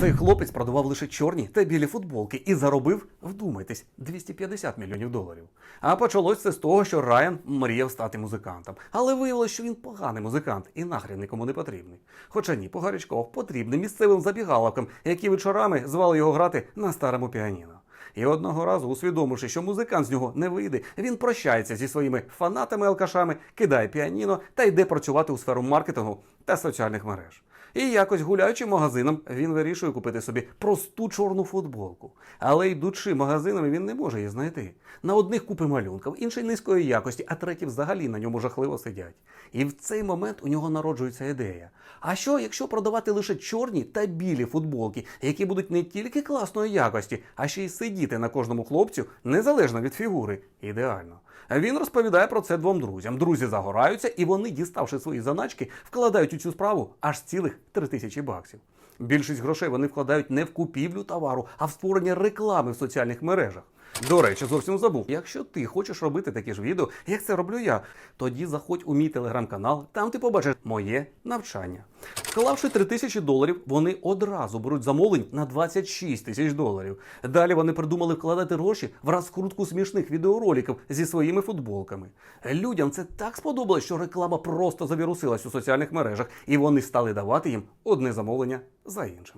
Цей хлопець продавав лише чорні та білі футболки і заробив, вдумайтесь, 250 мільйонів доларів. А почалось це з того, що Райан мріяв стати музикантом. Але виявилось, що він поганий музикант і нахрен нікому не потрібний. Хоча ні, погарячков потрібний місцевим забігаловкам, які вечорами звали його грати на старому піаніно. І одного разу, усвідомивши, що музикант з нього не вийде, він прощається зі своїми фанатами-алкашами, кидає піаніно та йде працювати у сферу маркетингу та соціальних мереж. І якось гуляючи магазином, він вирішує купити собі просту чорну футболку. Але йдучи магазинами, він не може її знайти. На одних купи малюнків, інший низької якості, а треті взагалі на ньому жахливо сидять. І в цей момент у нього народжується ідея. А що, якщо продавати лише чорні та білі футболки, які будуть не тільки класної якості, а ще й сидіти на кожному хлопцю незалежно від фігури? Ідеально. Він розповідає про це двом друзям. Друзі загораються, і вони, діставши свої заначки, вкладають у цю справу аж цілих три тисячі баксів. Більшість грошей вони вкладають не в купівлю товару, а в створення реклами в соціальних мережах. До речі, зовсім забув. Якщо ти хочеш робити такі ж відео, як це роблю я, тоді заходь у мій телеграм-канал, там ти побачиш моє навчання. Вклавши 3 тисячі доларів, вони одразу беруть замовлень на 26 тисяч доларів. Далі вони придумали вкладати гроші в розкрутку смішних відеороликів зі своїми футболками. Людям це так сподобалось, що реклама просто завірусилась у соціальних мережах, і вони стали давати їм одне замовлення за іншим.